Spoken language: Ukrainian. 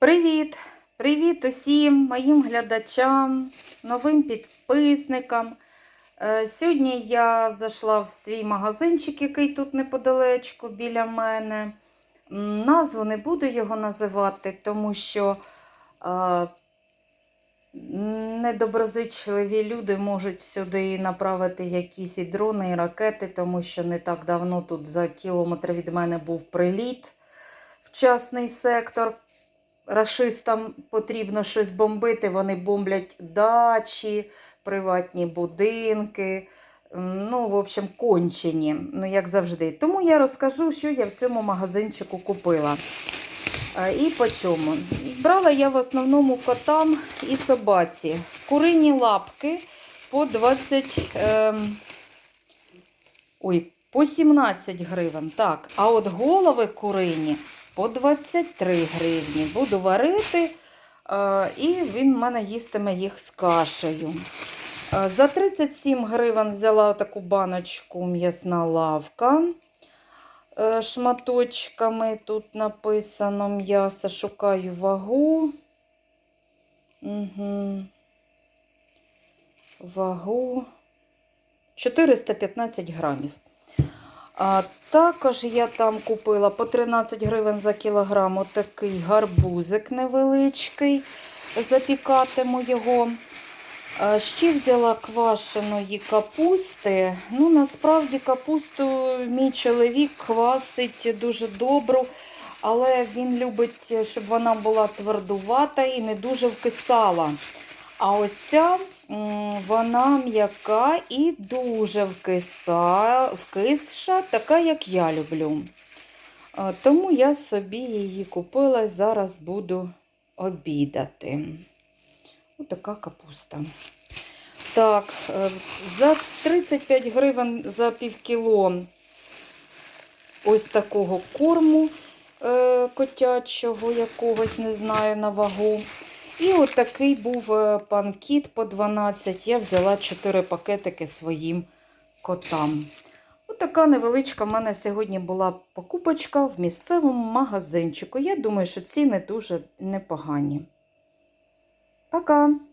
Привіт! Привіт усім моїм глядачам, новим підписникам. Е, Сьогодні я зайшла в свій магазинчик, який тут неподалечку біля мене. Назву не буду його називати, тому що е, недоброзичливі люди можуть сюди направити якісь і дрони, і ракети, тому що не так давно тут за кілометр від мене був приліт в частний сектор. Рашистам потрібно щось бомбити, вони бомблять дачі, приватні будинки. Ну, в общем, кончені, ну, як завжди. Тому я розкажу, що я в цьому магазинчику купила. І по чому. Брала я в основному котам і собаці. Курині лапки по 20. ем, Ой, по 17 гривень. Так, а от голови курині по 23 гривні. Буду варити, е, і він в мене їстиме їх з кашею. Е, За 37 гривень взяла таку баночку м'ясна лавка. Е, Шматочками тут написано м'ясо, шукаю вагу. Угу. Вагу 415 грамів. А також я там купила по 13 гривень за кілограм отакий гарбузик невеличкий. Запікатиму його. Ще взяла квашеної капусти. Ну, насправді капусту мій чоловік квасить дуже добру, але він любить, щоб вона була твердувата і не дуже вкисала. А ось ця вона м'яка і дуже вкиса, вкисша, така, як я люблю. Тому я собі її купила і зараз буду обідати. Ось така капуста. Так, е, за 35 гривень за півкіло ось такого корму е, котячого якогось, не знаю, на вагу. І от такий був е, панкіт по 12. Я взяла 4 пакетики своїм котам. Ось така невеличка в мене сьогодні була покупочка в місцевому магазинчику. Я думаю, що ціни дуже непогані. Пока!